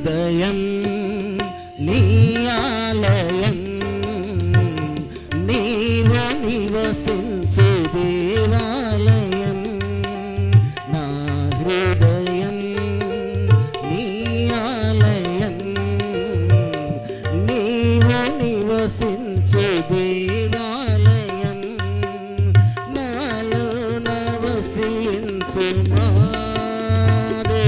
హృదయం నీ ఆలయం నీవు నివసించే దేవాలయం నా హృదయం నీ ఆలయం నీవు నివసించే దేవాలయం నాలో నవసించు మా మాదే.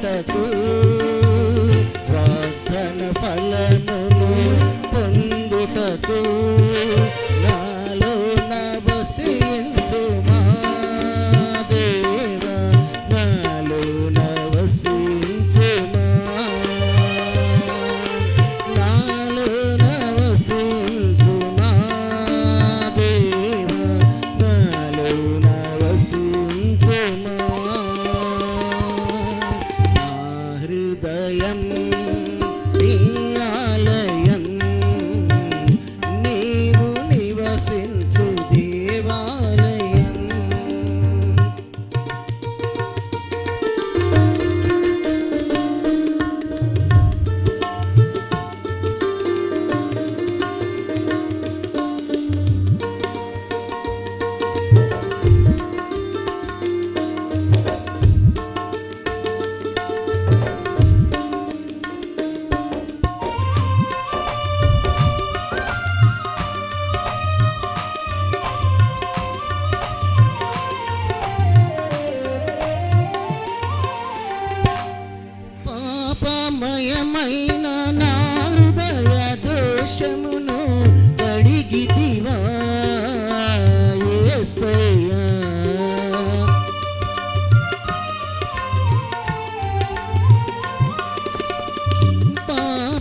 చేయుటకు ప్రార్థన ఫలమును పొందుటకు. దేశమును కడిగి దివాసయ్యా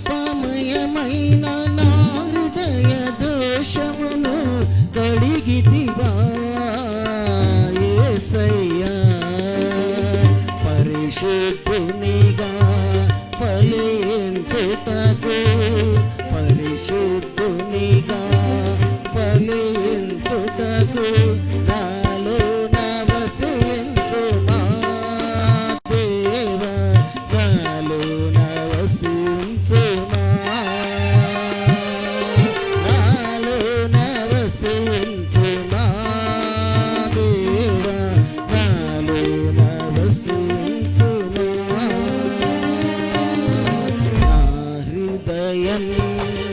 పాపమయమైన నా హృదయ దోషమును హృదయం